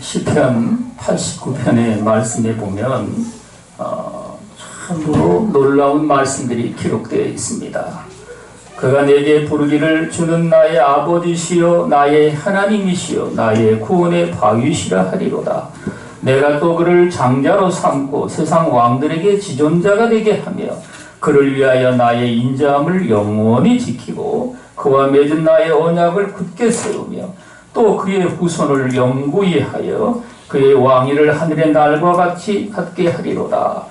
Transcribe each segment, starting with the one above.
시편 89편의 말씀에 보면 어, 참으로 놀라운 말씀들이 기록되어 있습니다. 그가 내게 부르기를 주는 나의 아버지시요 나의 하나님이시요 나의 구원의 바위시라 하리로다. 내가 또 그를 장자로 삼고 세상 왕들에게 지존자가 되게 하며 그를 위하여 나의 인자함을 영원히 지키고 그와 맺은 나의 언약을 굳게 세우며 또 그의 후손을 영구히 하여 그의 왕위를 하늘의 날과 같이 갖게 하리로다.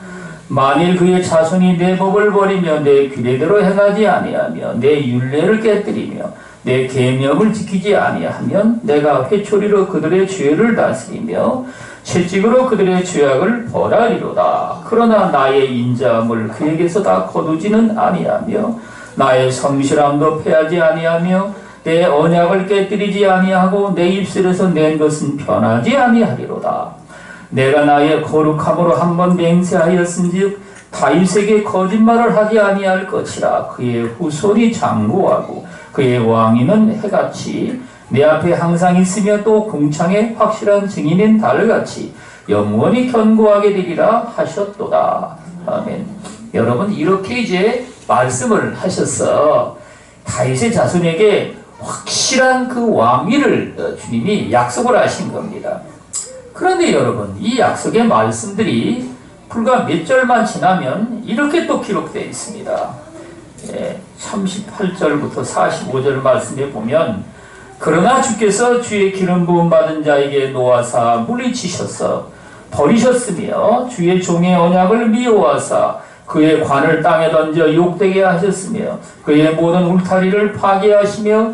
만일 그의 자손이 내 법을 버리며 내 규례대로 행하지 아니하며 내 율례를 깨뜨리며 내 계명을 지키지 아니하면 내가 회초리로 그들의 죄를 다스리며 채찍으로 그들의 죄악을 벌하리로다. 그러나 나의 인자함을 그에게서 다 거두지는 아니하며 나의 성실함도 패하지 아니하며 내 언약을 깨뜨리지 아니하고 내 입술에서 낸 것은 변하지 아니하리로다. 내가 나의 거룩함으로 한 번 맹세하였은즉 다윗에게 거짓말을 하지 아니할 것이라 그의 후손이 장구하고 그의 왕위는 해같이 내 앞에 항상 있으며 또 궁창에 확실한 증인인 달같이 영원히 견고하게 되리라 하셨도다. 아멘. 여러분 이렇게 이제 말씀을 하셔서 다윗의 자손에게 확실한 그 왕위를 어, 주님이 약속을 하신 겁니다. 그런데 여러분, 이 약속의 말씀들이 불과 몇 절만 지나면 이렇게 또 기록되어 있습니다. 예, 38절부터 45절 말씀에 보면 그러나 주께서 주의 기름 부음 받은 자에게 놓아사 물리치셨어 버리셨으며 주의 종의 언약을 미워하사 그의 관을 땅에 던져 욕되게 하셨으며 그의 모든 울타리를 파괴하시며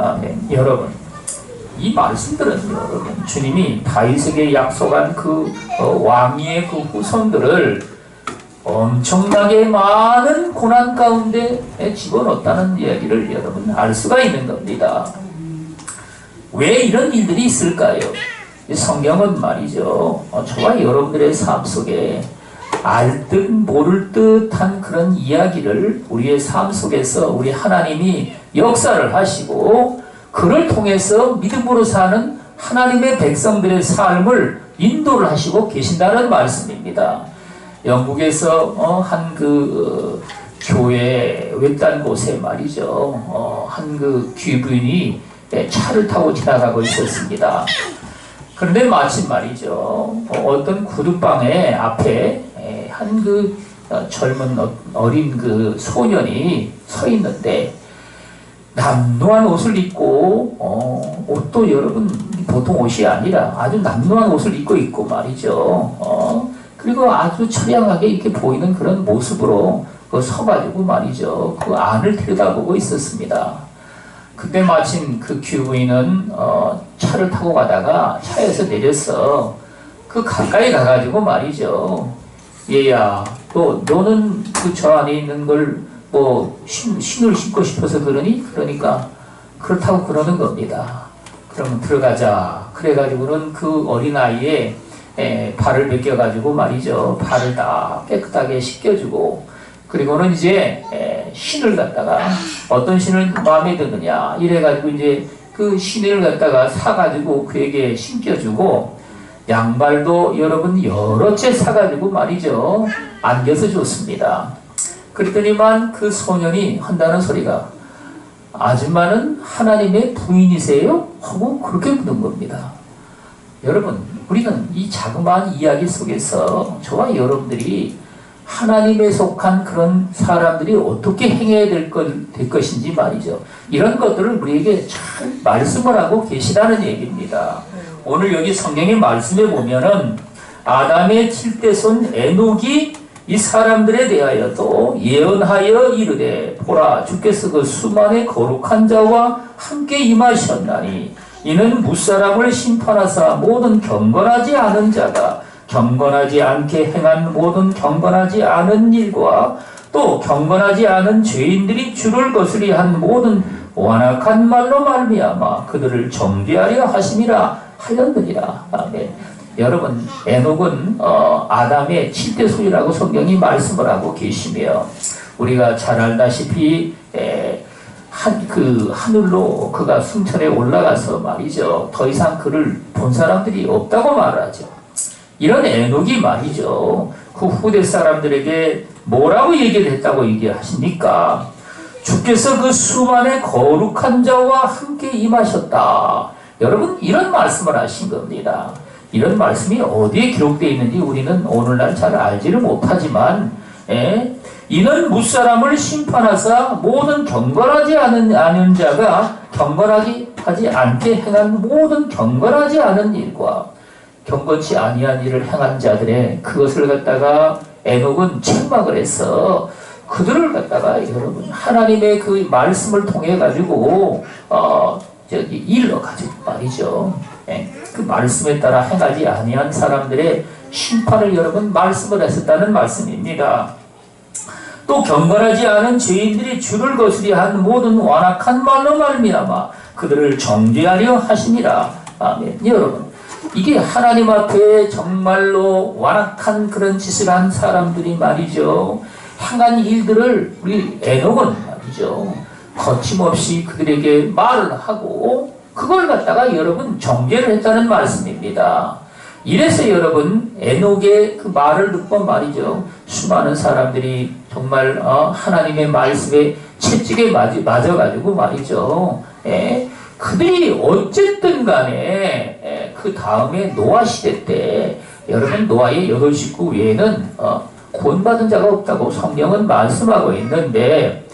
아멘. 여러분, 이 말씀들은 여러분 주님이 다윗에게 약속한 그 어, 왕위의 그 후손들을 엄청나게 많은 고난 가운데 집어넣었다는 이야기를 여러분 알 수가 있는 겁니다. 왜 이런 일들이 있을까요? 성경은 말이죠. 어, 저와 여러분들의 삶 속에 알듯 모를 듯한 그런 이야기를 우리의 삶 속에서 우리 하나님이 역사를 하시고 그를 통해서 믿음으로 사는 하나님의 백성들의 삶을 인도를 하시고 계신다는 말씀입니다. 영국에서 어, 한그 어, 교회 외딴 곳에 말이죠. 어, 한그 귀부인이 차를 타고 지나가고 있었습니다. 그런데 마침 말이죠. 어, 어떤 구두방에 앞에 한 그 젊은 어린 그 소년이 서 있는데 남루한 옷을 입고 어, 옷도 여러분 보통 옷이 아니라 아주 남루한 옷을 입고 있고 말이죠. 어, 그리고 아주 처량하게 이렇게 보이는 그런 모습으로 그 서가지고 말이죠. 그 안을 들여다보고 있었습니다. 그때 마침 그 귀부인은 어, 차를 타고 가다가 차에서 내렸어. 그 가까이 가가지고 말이죠. 얘야, 너, 너는 그 저 안에 있는 걸 뭐, 신, 신을 신고 싶어서 그러니? 그러니까, 그렇다고 그러는 겁니다. 그러면 들어가자. 그래가지고는 그 어린아이의 에, 발을 벗겨가지고 말이죠. 발을 다 깨끗하게 씻겨주고, 그리고는 이제 에, 신을 갖다가 어떤 신을 마음에 드느냐 이래가지고 이제 그 신을 갖다가 사가지고 그에게 신겨주고 양발도 여러분 여러 채 사가지고 말이죠. 안겨서 줬습니다. 그랬더니만 그 소년이 한다는 소리가 아줌마는 하나님의 부인이세요? 하고 그렇게 묻는 겁니다. 여러분, 우리는 이 자그마한 이야기 속에서 저와 여러분들이 하나님에 속한 그런 사람들이 어떻게 행해야 될, 것, 될 것인지 말이죠. 이런 것들을 우리에게 잘 말씀을 하고 계시다는 얘기입니다. 오늘 여기 성경의 말씀에 보면은 아담의 칠대손 에녹이 이 사람들에 대하여도 예언하여 이르되 보라 주께서 그 수만의 거룩한 자와 함께 임하셨나니 이는 무사람을 심판하사 모든 경건하지 않은 자가 경건하지 않게 행한 모든 경건하지 않은 일과 또 경건하지 않은 죄인들이 주를 거스리 한 모든 완악한 말로 말미암아 그들을 정죄하려 하심이라 하였느니라. 아멘. 여러분 에녹은 어, 아담의 7대 소유라고 성경이 말씀을 하고 계시며 우리가 잘 알다시피 에, 한, 그 하늘로 그가 승천에 올라가서 말이죠. 더 이상 그를 본 사람들이 없다고 말하죠. 이런 에녹이 말이죠. 그 후대 사람들에게 뭐라고 얘기를 했다고 얘기하십니까? 주께서 그 수많은 거룩한 자와 함께 임하셨다. 여러분 이런 말씀을 하신 겁니다. 이런 말씀이 어디에 기록되어 있는지 우리는 오늘날 잘 알지를 못하지만 예? 이는 무사람을 심판하사 모든 경건하지 않은, 않은 자가 경건하지 하지 않게 행한 모든 경건하지 않은 일과 경건치 아니한 일을 행한 자들의 그것을 갖다가 에녹은 책망을 해서 그들을 갖다가 여러분 하나님의 그 말씀을 통해 가지고 어 저기 일러 가지고 말이죠. 예, 그 말씀에 따라 행하지 아니한 사람들의 심판을 여러분 말씀을 했었다는 말씀입니다. 또 경건하지 않은 죄인들이 주를 거스리 한 모든 완악한 말로 말미암아 그들을 정죄하려 하심이라. 아멘. 여러분, 이게 하나님 앞에 정말로 완악한 그런 짓을 한 사람들이 말이죠. 행한 일들을 우리 에녹은 말이죠. 거침없이 그들에게 말을 하고 그걸 갖다가 여러분 정죄를 했다는 말씀입니다. 이래서 여러분 에녹의 그 말을 듣고 말이죠. 수많은 사람들이 정말 어, 하나님의 말씀에 채찍에 맞- 맞아가지고 말이죠. 예, 그들이 어쨌든 간에 예, 그 다음에 노아 시대 때 여러분 노아의 여덟 식구 외에는 어, 구원받은 자가 없다고 성경은 말씀하고 있는데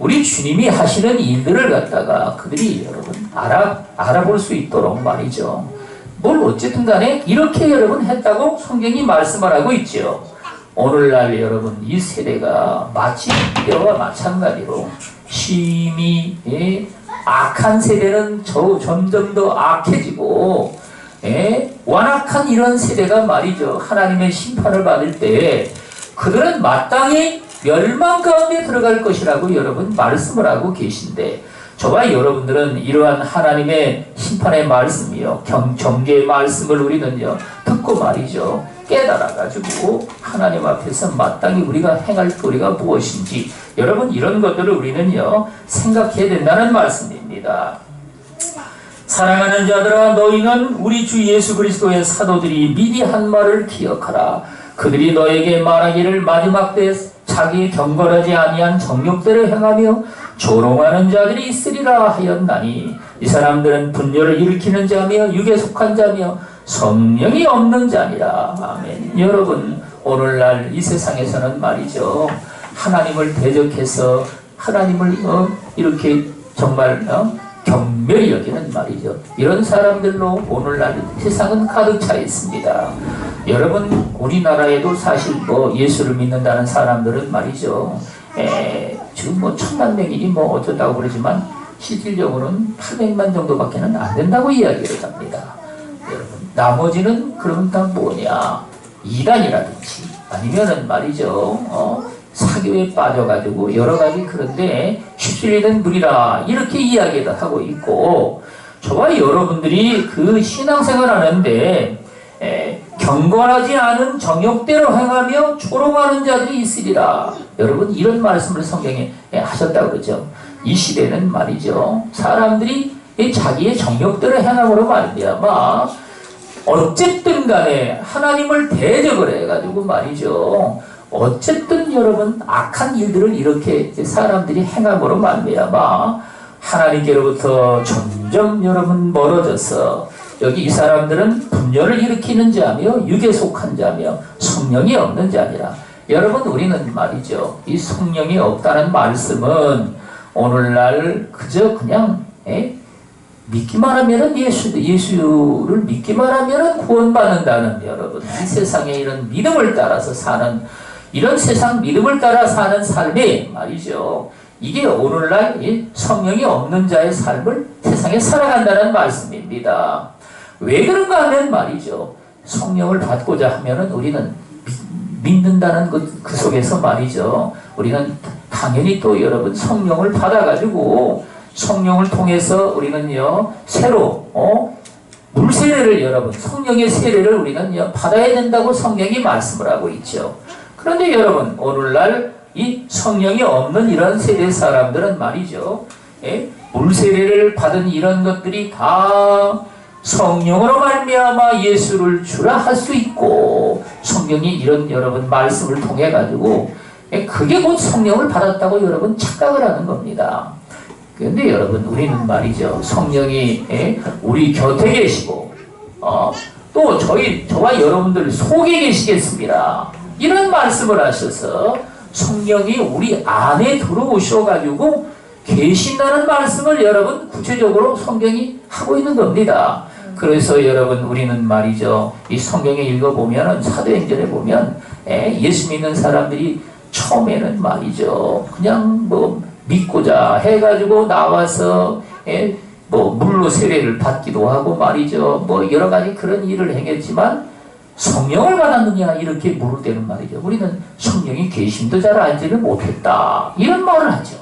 우리 주님이 하시는 일들을 갖다가 그들이 여러분 알아, 알아볼 수 있도록 말이죠. 뭘 어쨌든 간에 이렇게 여러분 했다고 성경이 말씀을 하고 있죠. 오늘날 여러분 이 세대가 마치 이와 마찬가지로 심히 예, 악한 세대는 저 점점 더 악해지고 예, 완악한 이런 세대가 말이죠. 하나님의 심판을 받을 때 그들은 마땅히 멸망 가운데 들어갈 것이라고 여러분 말씀을 하고 계신데 저와 여러분들은 이러한 하나님의 심판의 말씀이요 경, 정계의 말씀을 우리는요 듣고 말이죠 깨달아가지고 하나님 앞에서 마땅히 우리가 행할 거리가 무엇인지 여러분 이런 것들을 우리는요 생각해야 된다는 말씀입니다. 사랑하는 자들아 너희는 우리 주 예수 그리스도의 사도들이 미리 한 말을 기억하라. 그들이 너에게 말하기를 마지막 때 자기 경건하지 아니한 정욕대로 행하며 조롱하는 자들이 있으리라 하였나니 이 사람들은 분열을 일으키는 자며 육에 속한 자며 성령이 없는 자니라. 아멘. 여러분 오늘날 이 세상에서는 말이죠. 하나님을 대적해서 하나님을 어, 이렇게 정말 어, 경멸히 여기는 말이죠. 이런 사람들로 오늘날 세상은 가득 차 있습니다. 여러분 우리나라에도 사실 뭐 예수를 믿는다는 사람들은 말이죠. 에, 지금 뭐 천만 명이니 뭐 어쩌다고 그러지만 실질적으로는 800만 정도밖에는 안 된다고 이야기를 합니다. 여러분 나머지는 그러면 다 뭐냐 이단이라든지 아니면은 말이죠. 어, 사교에 빠져가지고 여러 가지 그런데 휩쓸리는 물이라 이렇게 이야기를 하고 있고 저와 여러분들이 그 신앙생활 하는데 에, 경건하지 않은 정욕대로 행하며 초롱하는 자들이 있으리라. 여러분 이런 말씀을 성경에 예, 하셨다고 그러죠. 이 시대는 말이죠. 사람들이 이 자기의 정욕대로 행함으로 말미암아 어쨌든 간에 하나님을 대적을 해가지고 말이죠. 어쨌든 여러분 악한 일들을 이렇게 사람들이 행함으로 말미암아 하나님께로부터 점점 여러분 멀어져서 여기 이 사람들은 분열을 일으키는 자며 육에 속한 자며 성령이 없는 자니라. 여러분 우리는 말이죠. 이 성령이 없다는 말씀은 오늘날 그저 그냥 에? 믿기만 하면은 예수, 예수를 믿기만 하면은 구원받는다는 여러분. 이 세상에 이런 믿음을 따라서 사는, 이런 세상 믿음을 따라 사는 삶이 말이죠. 이게 오늘날 이 성령이 없는 자의 삶을 세상에 살아간다는 말씀입니다. 왜 그런가 하면 말이죠. 성령을 받고자 하면은 우리는 믿- 믿는다는 그, 그 속에서 말이죠. 우리는 당연히 또 여러분 성령을 받아가지고 성령을 통해서 우리는요 새로 어 물 세례를 여러분 성령의 세례를 우리는요 받아야 된다고 성령이 말씀을 하고 있죠. 그런데 여러분 오늘날 이 성령이 없는 이런 세대 사람들은 말이죠. 예? 물 세례를 받은 이런 것들이 다 성령으로 말미암아 예수를 주라 할 수 있고 성령이 이런 여러분 말씀을 통해 가지고 예, 그게 곧 성령을 받았다고 여러분 착각을 하는 겁니다. 그런데 여러분 우리는 말이죠 성령이 예, 우리 곁에 계시고 어, 또 저희 저와 여러분들 속에 계시겠습니다. 이런 말씀을 하셔서 성령이 우리 안에 들어오셔 가지고 계신다는 말씀을 여러분 구체적으로 성경이 하고 있는 겁니다. 그래서 여러분 우리는 말이죠. 이 성경에 읽어보면은 사도행전에 보면 예, 예수 믿는 사람들이 처음에는 말이죠. 그냥 뭐 믿고자 해가지고 나와서 예, 뭐 물로 세례를 받기도 하고 말이죠. 뭐 여러 가지 그런 일을 행했지만 성령을 받았느냐 이렇게 물을 때는 말이죠. 우리는 성령이 계심도 잘 알지를 못했다. 이런 말을 하죠.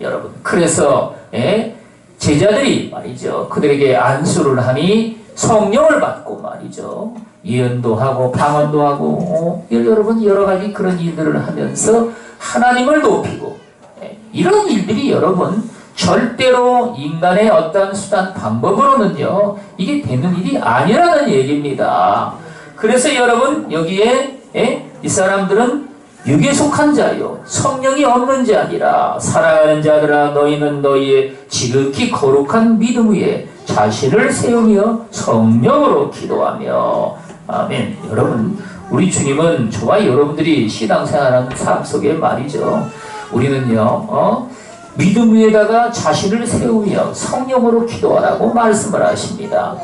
여러분 그래서 예, 제자들이 말이죠 그들에게 안수를 하니 성령을 받고 말이죠 예언도 하고 방언도 하고 어, 여러분 여러 가지 그런 일들을 하면서 하나님을 높이고 예, 이런 일들이 여러분 절대로 인간의 어떤 수단 방법으로는요 이게 되는 일이 아니라는 얘기입니다. 그래서 여러분 여기에 예, 이 사람들은 육에 속한 자요. 성령이 없는 자니라 사랑하는 자들아 너희는 너희의 지극히 거룩한 믿음 위에 자신을 세우며 성령으로 기도하며. 아멘. 여러분 우리 주님은 저와 여러분들이 신앙생활하는 삶 속에 말이죠. 우리는요 어? 믿음 위에다가 자신을 세우며 성령으로 기도하라고 말씀을 하십니다.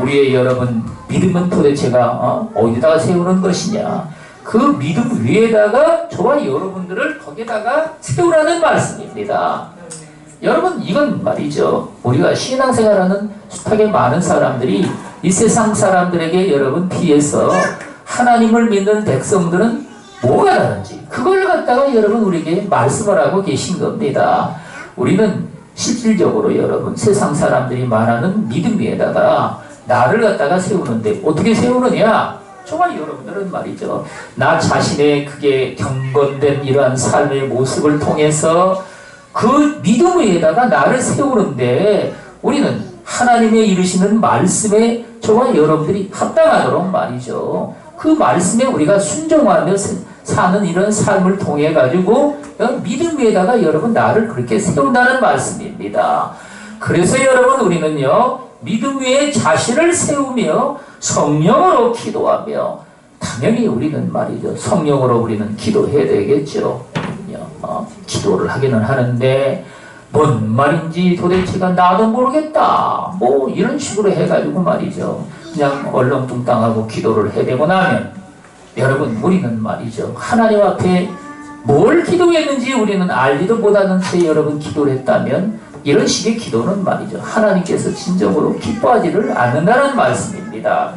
우리의 여러분 믿음은 도대체가 어? 어디다가 세우는 것이냐 그 믿음 위에다가 저와 여러분들을 거기다가 세우라는 말씀입니다. 여러분 이건 말이죠. 우리가 신앙생활하는 숱하게 많은 사람들이 이 세상 사람들에게 여러분 비해서 하나님을 믿는 백성들은 뭐가 다른지 그걸 갖다가 여러분 우리에게 말씀을 하고 계신 겁니다. 우리는 실질적으로 여러분 세상 사람들이 말하는 믿음 위에다가 나를 갖다가 세우는데 어떻게 세우느냐? 정말 여러분들은 말이죠. 나 자신의 그게 경건된 이러한 삶의 모습을 통해서 그 믿음 위에다가 나를 세우는데 우리는 하나님의 이르시는 말씀에 저와 여러분들이 합당하도록 말이죠. 그 말씀에 우리가 순종하며 사는 이런 삶을 통해 가지고 믿음 위에다가 여러분 나를 그렇게 세운다는 말씀입니다. 그래서 여러분 우리는요 믿음 위에 자신을 세우며 성령으로 기도하며 당연히 우리는 말이죠 성령으로 우리는 기도해야 되겠죠. 어, 기도를 하기는 하는데 뭔 말인지 도대체가 나도 모르겠다. 뭐 이런 식으로 해가지고 말이죠. 그냥 얼렁뚱땅하고 기도를 해대고 나면 여러분 우리는 말이죠. 하나님 앞에 뭘 기도했는지 우리는 알지도 못하는 채 여러분 기도를 했다면 이런 식의 기도는 말이죠. 하나님께서 진정으로 기뻐하지를 않는다는 말씀입니다.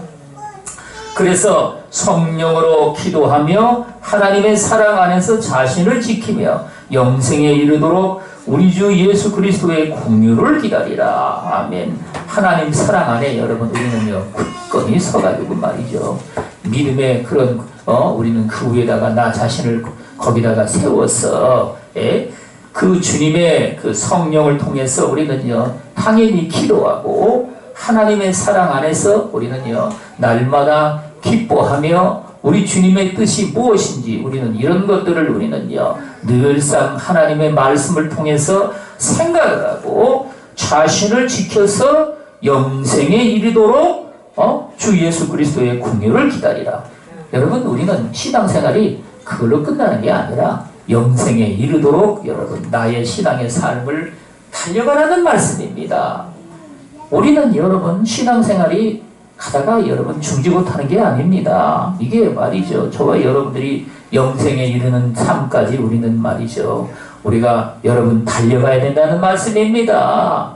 그래서 성령으로 기도하며 하나님의 사랑 안에서 자신을 지키며 영생에 이르도록 우리 주 예수 그리스도의 공유를 기다리라. 아멘. 하나님 사랑 안에 여러분 우리는요 굳건히 서가지고 말이죠. 믿음의 그런 어 우리는 그 위에다가 나 자신을 거기다가 세워서 예? 그 주님의 그 성령을 통해서 우리는요 당연히 기도하고 하나님의 사랑 안에서 우리는요 날마다 기뻐하며 우리 주님의 뜻이 무엇인지 우리는 이런 것들을 우리는요 늘상 하나님의 말씀을 통해서 생각을 하고 자신을 지켜서 영생에 이르도록 어? 주 예수 그리스도의 궁유를 기다리라. 여러분 우리는 신앙생활이 그걸로 끝나는 게 아니라 영생에 이르도록 여러분 나의 신앙의 삶을 달려가라는 말씀입니다. 우리는 여러분 신앙생활이 하다가 여러분 죽지 못하는 게 아닙니다. 이게 말이죠. 저와 여러분들이 영생에 이르는 삶까지 우리는 말이죠. 우리가 여러분 달려가야 된다는 말씀입니다.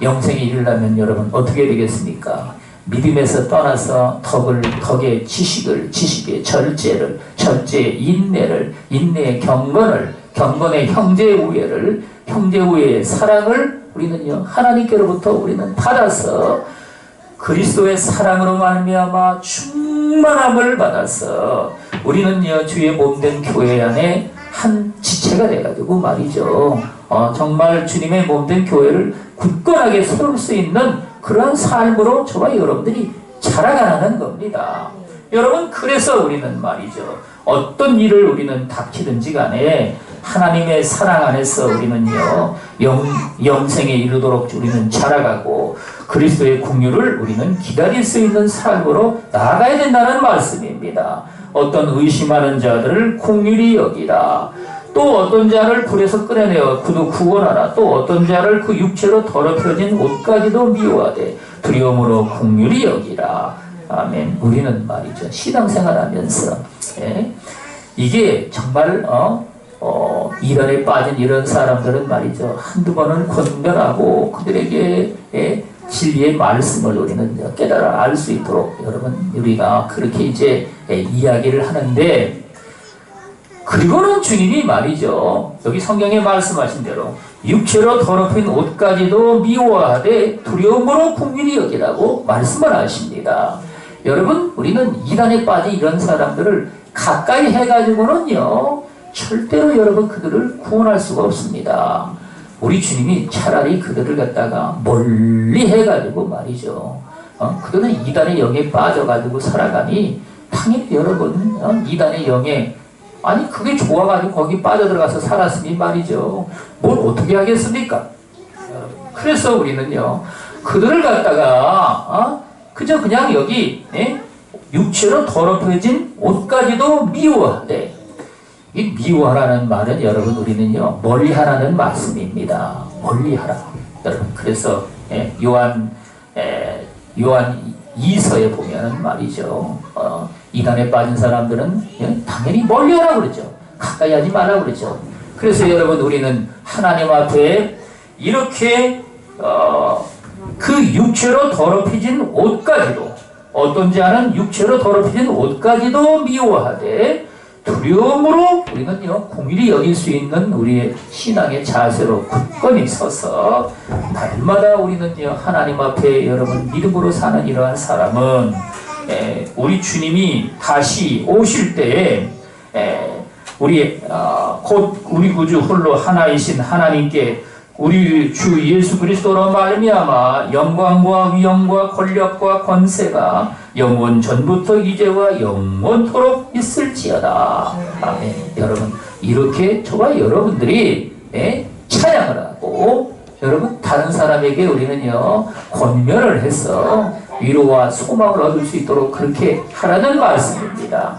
영생에 이르려면 여러분 어떻게 되겠습니까? 믿음에서 떠나서 덕을 덕의 지식을 지식의 절제를 절제의 인내를 인내의 경건을 경건의 형제 우애를 형제 우애의 사랑을 우리는요 하나님께로부터 우리는 받아서 그리스도의 사랑으로 말미암아 충만함을 받아서 우리는요 주의 몸된 교회 안에 한 지체가 돼가지고 말이죠. 어, 정말 주님의 몸된 교회를 굳건하게 세울 수 있는 그러한 삶으로 저와 여러분들이 자라가는 겁니다. 여러분 그래서 우리는 말이죠. 어떤 일을 우리는 닥치든지 간에 하나님의 사랑 안에서 우리는요 영, 영생에 이르도록 우리는 자라가고 그리스도의 궁유를 우리는 기다릴 수 있는 삶으로 나아가야 된다는 말씀입니다. 어떤 의심하는 자들을 궁휼히 여기라. 또 어떤 자를 불에서 끌어내어 그도 구원하라. 또 어떤 자를 그 육체로 더럽혀진 옷까지도 미워하되 두려움으로 궁휼히 여기라. 아멘. 우리는 말이죠. 신앙생활하면서 예? 이게 정말 어, 어, 이란에 빠진 이런 사람들은 말이죠. 한두 번은 권면하고 그들에게 예, 진리의 말씀을 우리는 깨달아 알 수 있도록 여러분 우리가 그렇게 이제 예, 이야기를 하는데 그리고는 주님이 말이죠. 여기 성경에 말씀하신 대로 육체로 더럽힌 옷까지도 미워하되 두려움으로 국민이 여기라고 말씀을 하십니다. 여러분, 우리는 이단에 빠진 이런 사람들을 가까이 해가지고는요, 절대로 여러분 그들을 구원할 수가 없습니다. 우리 주님이 차라리 그들을 갖다가 멀리 해가지고 말이죠. 어? 그들은 이단의 영에 빠져가지고 살아가니 당연히 여러분 어? 이단의 영에 아니 그게 좋아가지고 거기 빠져들어가서 살았으니 말이죠. 뭘 어떻게 하겠습니까? 그래서 우리는요 그들을 갖다가 어? 그저 그냥 여기 예? 육체로 더럽혀진 옷까지도 미워하되 이 미워하라는 말은 여러분 우리는요 멀리하라는 말씀입니다. 멀리하라 여러분 그래서 예, 요한 예, 요한 이서에 보면은 말이죠 어, 이단에 빠진 사람들은 예, 당연히 멀리하라 그러죠 가까이 하지 말라 그러죠. 그래서 여러분 우리는 하나님 앞에 이렇게 어, 그 육체로 더럽혀진 옷까지도 어떤 자는 육체로 더럽혀진 옷까지도 미워하되 두려움으로 우리는요 공일이 여길 수 있는 우리의 신앙의 자세로 굳건히 서서 날마다 우리는요 하나님 앞에 여러분 믿음으로 사는 이러한 사람은 에, 우리 주님이 다시 오실 때에 에, 우리 어, 곧 우리 구주 홀로 하나이신 하나님께 우리 주 예수 그리스도로 말미암아 영광과 위엄과 권력과 권세가 영원 전부터 이제와 영원토록 있을지어다. 아멘. 여러분 이렇게 저와 여러분들이 예, 찬양을 하고 여러분 다른 사람에게 우리는요 권면을 해서 위로와 소망을 얻을 수 있도록 그렇게 하라는 말씀입니다.